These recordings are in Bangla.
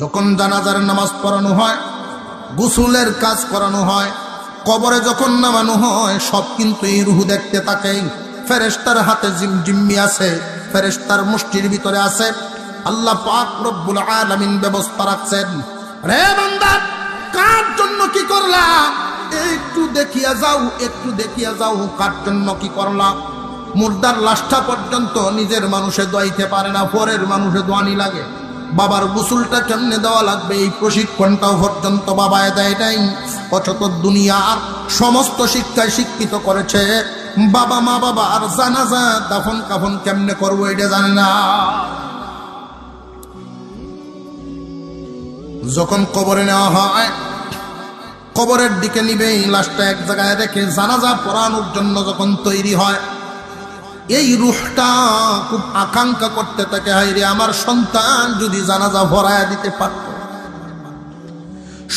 যখন জানাজার নামাজ পড়ানো হয়, গুসুলের কাজ করানো হয়, কবরে যখন নামানো হয়, সব কিন্তু এই রুহু দেখতে থাকে ফেরেস্তার হাতে জিম জিম্মি আছে ফেরেস্তার মুষ্টির ভিতরে আছে। আল্লাহ পাক রব্বুল আলামিন ব্যবস্থা রাখছেন। রে বান্দা, কার জন্য কি করলা? একটু দেখিয়া যাও, একটু দেখিয়া যাও, কার জন্য কি করলা? মুর্দার লাশটা পর্যন্ত নিজের মানুষে দোয়াইতে পারে না, পরের মানুষে দোয়ানি লাগে। বাবার গোসলটা কেমনে দেওয়া লাগবে? এই প্রশিক্ষণটাও পর্যন্ত বাবায় দেয় নাই। অথচ দুনিয়ার সমস্ত শিক্ষায় শিক্ষিত করেছে বাবা মা বাবা। আর জানাজা দাফন কাফন কেমনে করব এটা জানে না। যখন কবরে নেওয়া হয়, কবরের দিকে নিবে লাশটা এক জায়গায় রেখে জানাজা পড়ানোর জন্য যখন তৈরি হয় এই রুহটা খুব আকাঙ্ক্ষা করতে থাকে হাই রে, আমার সন্তান যদি জানাজা ভরায়া দিতে পারত,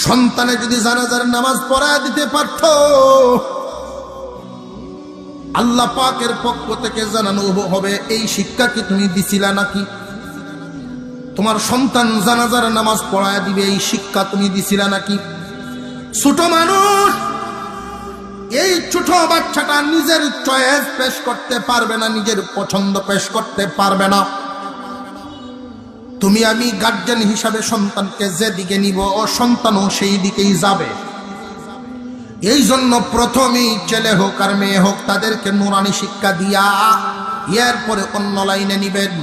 সন্তানে যদি জানাজার নামাজ পড়ায়া দিতে পারত, আল্লাহ পাকের পক্ষ থেকে জানানো হবে, এই শিক্ষা কি তুমি দিছিলা নাকি? তোমার সন্তান জানাজার নামাজ পড়ায়া দিবে, এই শিক্ষা তুমি দিছিলা নাকি? ছোট মানুষ এই ছোট বাচ্চাটা নিজের চয়েস পেশ করতে পারবে না, নিজের পছন্দ পেশ করতে পারবে না। তুমি আমি গার্জেন হিসাবে সন্তানকে যে দিকে নিব, ও সন্তানও সেই দিকেই যাবে। এই জন্য প্রথমেই ছেলে হোক আর মেয়ে হোক, তাদেরকে নুরানি শিক্ষা দিয়া এরপরে অন্য লাইনে নিবেন।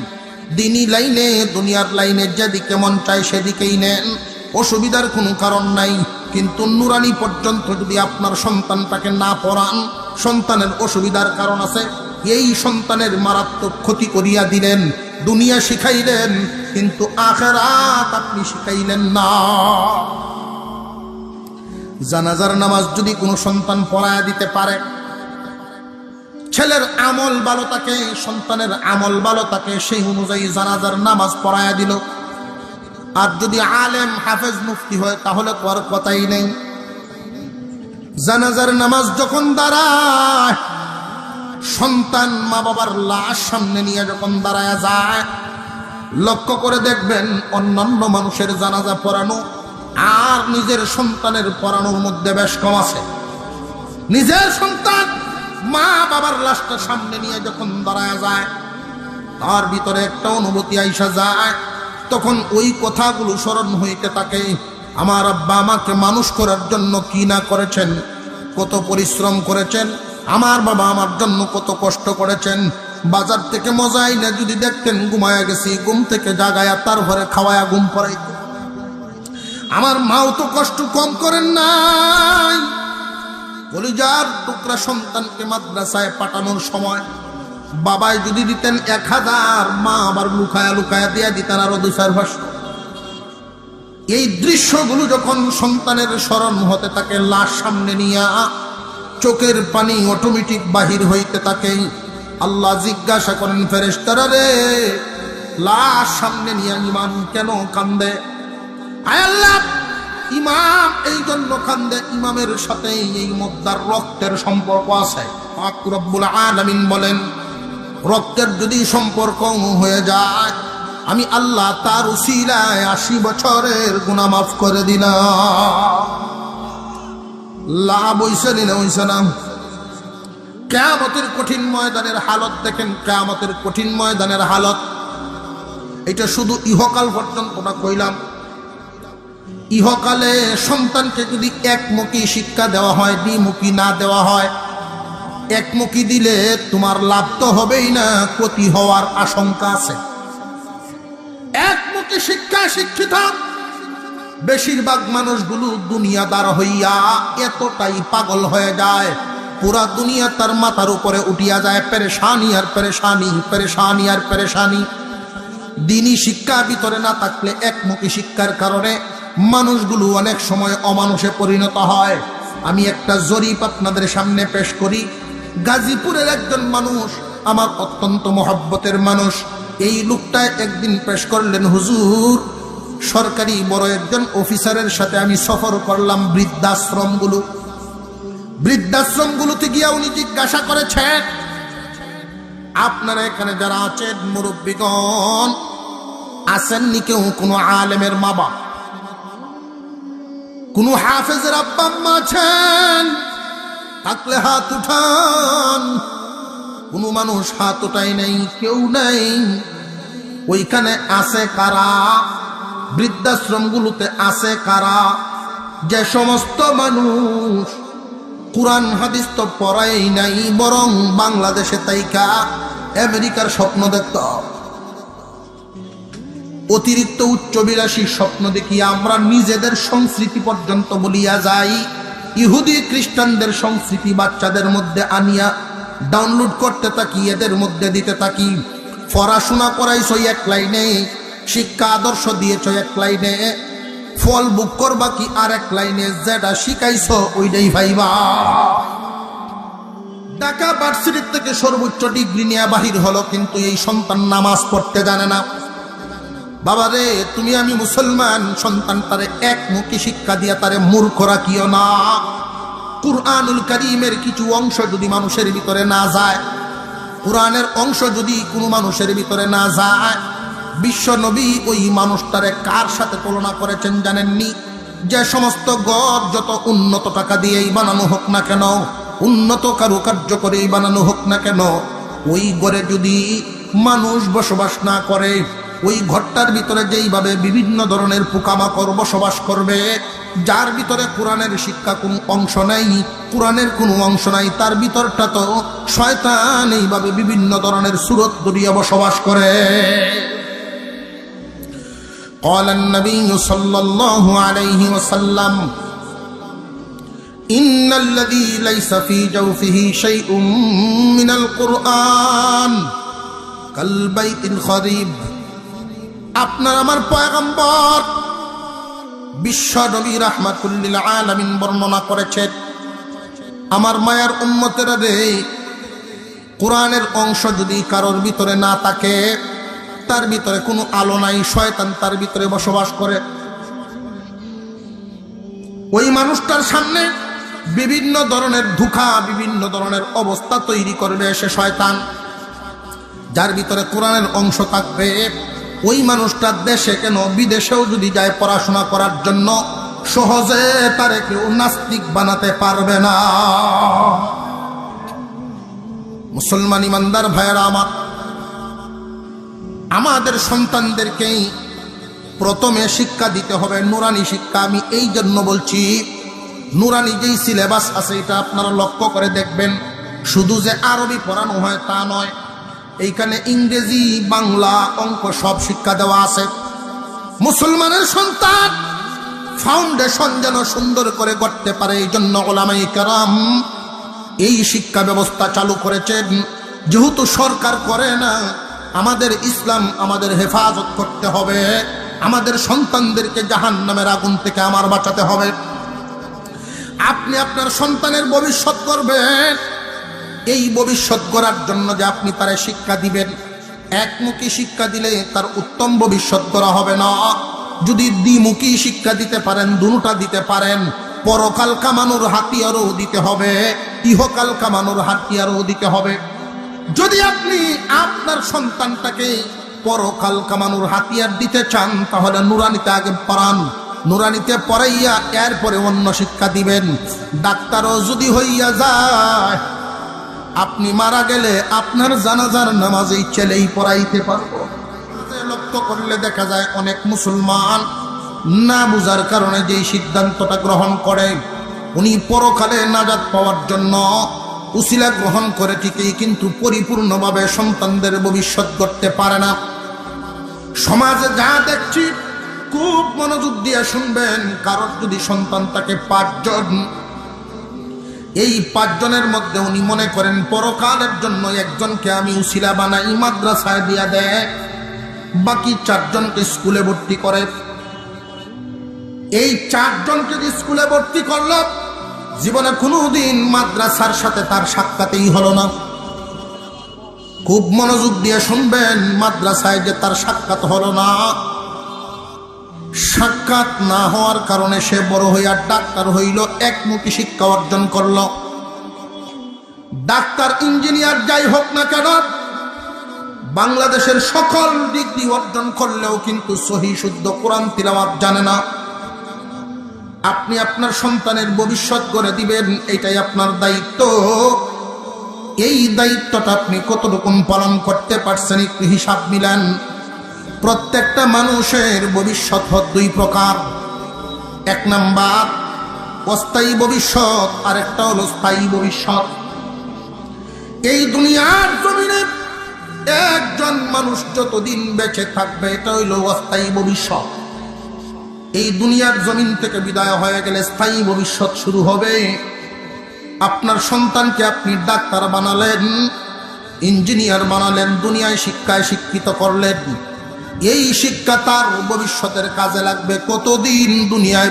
দিনী লাইনে, দুনিয়ার লাইনে যেদিকে মন চায় সেদিকেই নেন। অসুবিধার কোনো কারণ নাই। কিন্তু নুরানি পর্যন্ত যদি আপনার সন্তানটাকে না পড়ান, সন্তানের অসুবিধার কারণ আছে, এই সন্তানের মারাত্মক ক্ষতি করিয়া দিলেন, দুনিয়া শিখাইলেন, কিন্তু আখেরাত আপনি শিখাইলেন না। জানাজার নামাজ যদি কোনো সন্তান পড়ায়া দিতে পারে, ছেলের আমল ভালো থাকে সন্তানের আমল ভালো থাকে সেই অনুযায়ী জানাজার নামাজ পড়ায়া দিল। আর যদি আলেম, হাফেজ, মুফতি হয়, তাহলে তো আর কথাই নেই। জানাজার নামাজ যখন দাঁড়ায়, সন্তান মা বাবার লাশ সামনে নিয়ে যখন দাঁড়ায় যায়, লক্ষ্য করে দেখবেন অন্যান্য মানুষের জানাজা পড়ানো আর নিজের সন্তানের পড়ানোর মধ্যে বেশ কম আছে। নিজের সন্তান মা বাবার লাশটা সামনে নিয়ে যখন দাঁড়ায় যায়, তার ভিতরে একটা অনুভূতি আইসা যায় তখন ওই কথাগুলো স্মরণ হইতে থাকে, আমার আব্বা আমাকে মানুষ করার জন্য কি না করেছেন? কত পরিশ্রম করেছেন? আমার বাবা আমার জন্য কত কষ্ট করেছেন? বাজার থেকে মজা আইলে যদি দেখতেন, ঘুমায়া গেছি, ঘুম থেকে জাগায়া তার ঘরে খাওয়ায়া ঘুম পড়াইতে। আমার মাও তো কষ্ট কম করেন নাই। কলিজার টুকরা সন্তানকে মাদ্রাসায় পাঠানোর সময় বাবাই যদি দিতেন এক হাজার, মা আবার লুকায়া লুকায়া দিয়া দিতেন আরও দু চার এই দৃশ্যগুলো যখন সন্তানের স্মরণ হতে থাকে, লাশ সামনে নিয়া চোখের পানি অটোমেটিক বাহির হইতে থাকে। আল্লাহ জিজ্ঞাসা করেন ফেরেস্তারা রে, লাশ সামনে নিয়া ইমান কেন কান্দে? আল্লাহ, ইমাম এই জন্য কান্দে, ইমামের সাথে এই মুদ্রার রক্তের সম্পর্ক আছে। পাক রব্বুল আলামিন বলেন রক্তের যদি সম্পর্ক হয়ে যায়, আমি আল্লাহ তার উসিলায় আশি বছরের গুণা মাফ করে দিলাম। লাভ কেয়ামতের কঠিন ময়দানের হালত দেখেন, কেয়ামতের কঠিন ময়দানের হালত। এটা শুধু ইহকাল পর্যন্ত না কইলাম, ইহকালে সন্তানকে যদি একমুখী শিক্ষা দেওয়া হয়, দ্বিমুখী না দেওয়া হয় একমুখী দিলে তোমার লাভ তো হবেই না, ক্ষতি হওয়ার আশঙ্কা আছে। একমুখী শিক্ষা শিক্ষিত, বেশিরভাগ মানুষগুলো দুনিয়াদার হইয়া এতটাই পাগল হয়ে যায়। পুরা দুনিয়া তার মাথার উপরে উঠিয়া যায়, পেরেশানি আর পেরেশানি পেরেশানি আর পেরেশানি। দিনই শিক্ষা ভিতরে না থাকলে একমুখী শিক্ষার কারণে মানুষগুলো অনেক সময় অমানুষে পরিণত হয়। আমি একটা জরিপ আপনাদের সামনে পেশ করি। গাজীপুরের একজন মানুষ, আমার অত্যন্ত মহব্বতের মানুষ। এই লোকটা একদিন পেশ করলেন, হুজুর, সরকারি বড় একজন অফিসারের সাথে আমি সফর করলাম বৃদ্ধাশ্রমগুলো। বৃদ্ধাশ্রমগুলোতে গিয়া উনি জিজ্ঞাসা করেছেন, আপনারা এখানে যারা আছেন মুরব্বীগণ, আসেননি কেউ কোনো আলেমের মা বাপ কোন হাফেজের আব্বা আছেন? থাকলে হাত উঠান। কোন মানুষ হাত উঠাই নেই, কেউ নেই। ওইখানে আছে কারা? বৃদ্ধাশ্রমগুলোতে আছে কারা? যে সমস্ত মানুষ কোরআন হাদিস তো পড়াই নাই, বরং বাংলাদেশে তাইকা আমেরিকার স্বপ্ন দেখত। অতিরিক্ত উচ্চবিলাসী স্বপ্ন দেখি আমরা নিজেদের সংস্কৃতি পর্যন্ত বলিয়া যাই। ইহুদি খ্রিস্টানদের সংস্কৃতি বাচ্চাদের মধ্যে আনিয়া ডাউনলোড করতে থাকি, এদের মধ্যে দিতে থাকি। পড়াশোনা করাইছ এক লাইনে, শিক্ষা আদর্শ দিয়েছ এক লাইনে, ফল বুক করবা কি আর এক লাইনে, যেটা শিখাইছ ওইটাই ভাইবা। ঢাকা ভার্সিটির থেকে সর্বোচ্চ ডিগ্রি নিয়ে বাহির হলো, কিন্তু এই সন্তান নামাজ পড়তে জানে না। বাবা রে, তুমি আমি মুসলমান, সন্তান তারে একমুখী শিক্ষা দিয়া তারে মূর্খ রাখিও না। কুরআনুল করিমের কিছু অংশ যদি মানুষের ভিতরে না যায়, কোরআনের অংশ যদি কোনো মানুষের ভিতরে না যায়, বিশ্ব নবী ওই মানুষটারে কার সাথে তুলনা করেছেন জানেননি? যে সমস্ত গড় যত উন্নত টাকা দিয়েই বানানো হোক না কেন, উন্নত কারুকার্য করেই বানানো হোক না কেন, ওই গড়ে যদি মানুষ বসবাস না করে ওই ঘরটার ভিতরে যেইভাবে বিভিন্ন ধরনের পোকামাকড় বসবাস করবে যার ভিতরে কোরআনের শিক্ষা কোনো অংশ নাই কোরআনের কোনো অংশ নাই তার ভিতরটা তো শয়তান এইভাবে বিভিন্ন ধরনের সুরত দরিয়া বসবাস করে قال النبي صلى الله عليه وسلم إن الذي ليس في جوفه شيء من القرآن كالبيت الخريب আপনার আমার পয়গম্বর। বিশ্ব নবী রাহমাতুল্লিল আলামিন বর্ণনা করেছেন আমার মায়ার উম্মতেরা রে, কোরআনের অংশ যদি কারোর ভিতরে না থাকে, তার ভিতরে কোনো আলো নাই, শয়তান তার ভিতরে বসবাস করে। ওই মানুষটার সামনে বিভিন্ন ধরনের ধোঁকা, বিভিন্ন ধরনের অবস্থা তৈরি করবে সে শয়তান, যার ভিতরে কোরআনের অংশ থাকবে। ওই মানুষটার দেশে কেন, বিদেশেও যদি যায় পড়াশোনা করার জন্য, সহজে তারে কেউ নাস্তিক বানাতে পারবে না। মুসলমান ইমানদার ভাইয়েরা আমার, আমাদের সন্তানদেরকেই প্রথমে শিক্ষা দিতে হবে, নুরানি শিক্ষা, আমি এই জন্য বলছি, নুরানি যেই সিলেবাস আছে, এটা আপনারা লক্ষ্য করে দেখবেন, শুধু যে আরবি পড়ানো হয় তা নয় এইখানে ইংরেজি, বাংলা অঙ্ক সব শিক্ষা দেওয়া আছে। মুসলমানের সন্তান ফাউন্ডেশন যেন সুন্দর করে গড়তে পারে এই জন্য ওলামাই কারাম এই শিক্ষা ব্যবস্থা চালু করেছেন। যেহেতু সরকার করে না, আমাদের ইসলাম আমাদের হেফাজত করতে হবে। আমাদের সন্তানদেরকে জাহান নামের আগুন থেকে আমার বাঁচাতে হবে। আপনি আপনার সন্তানের ভবিষ্যৎ করবেন। এই ভবিষ্যৎ গড়ার জন্য যে আপনি তারা শিক্ষা দিবেন, একমুখী শিক্ষা দিলে তার উত্তম ভবিষ্যৎ করা হবে না। যদি দ্বিমুখী শিক্ষা দিতে পারেন, দুটা দিতে পারেন, পরকাল কামানোর হাতিয়ারও দিতে হবে, ইহকাল কামানোর হাতিয়ারও দিতে হবে। যদি আপনি আপনার সন্তানটাকে পরকাল কামানোর হাতিয়ার দিতে চান, তাহলে নুরানিতে আগে পড়ান। নুরানিতে পড়াইয়া এরপরে অন্য শিক্ষা দিবেন। ডাক্তারও যদি হইয়া যায় আপনি মারা গেলে আপনার জানাজার নামাজ এই ছেলেই পড়াইতে পারব। লক্ষ্য করলে দেখা যায় অনেক মুসলমান না বুঝার কারণে যেই সিদ্ধান্তটা গ্রহণ করে, উনি পরকালে নাজাদ পাওয়ার জন্য উসিলা গ্রহণ করে ঠিকই, কিন্তু পরিপূর্ণভাবে সন্তানদের ভবিষ্যৎ করতে পারে না। সমাজে যা দেখছি, খুব মনোযোগ দিয়ে শুনবেন, কারোর যদি সন্তান তাকে পাঁচজন এই পাঁচজনের মধ্যে উনি মনে করেন পরকালের জন্য একজনকে আমি উসিলা বানাই, মাদ্রাসায় দিয়া দেয়। বাকি চারজনকে স্কুলে ভর্তি করে। এই চারজনকে স্কুলে ভর্তি করল জীবনে কোনোদিন মাদ্রাসার সাথে তার সাক্ষাতেই হলো না। খুব মনোযোগ দিয়ে শুনবেন, মাদ্রাসায় যে তার সাক্ষাৎ হলো না। সাক্ষাৎ না হওয়ার কারণে সে বড় হইয়া ডাক্তার হইল একমুখী শিক্ষা অর্জন করল। ডাক্তার, ইঞ্জিনিয়ার যাই হোক না কেন, বাংলাদেশের সকল ডিগ্রি অর্জন করলেও কিন্তু সহি শুদ্ধ কোরআন তিলাওয়াত জানে না। আপনি আপনার সন্তানের ভবিষ্যৎ করে দিবেন, এটাই আপনার দায়িত্ব। এই দায়িত্বটা আপনি কতটুকুন পালন করতে পারছেন, একটু হিসাব মিলান। প্রত্যেকটা মানুষের ভবিষ্যৎ হত দুই প্রকার। এক নাম্বার, অস্থায়ী ভবিষ্যৎ আর একটা হলো স্থায়ী ভবিষ্যৎ। এই দুনিয়ার জমিনে একজন মানুষ যতদিন বেঁচে থাকবে, এটা হইল অস্থায়ী ভবিষ্যৎ। এই দুনিয়ার জমিন থেকে বিদায় হয়ে গেলে স্থায়ী ভবিষ্যৎ শুরু হবে। আপনার সন্তানকে আপনি ডাক্তার বানালেন, ইঞ্জিনিয়ার বানালেন, দুনিয়ায় শিক্ষায় শিক্ষিত করলেন। এই শিক্ষা তার ভবিষ্যতের কাজে লাগবে। কতদিন দুনিয়ায়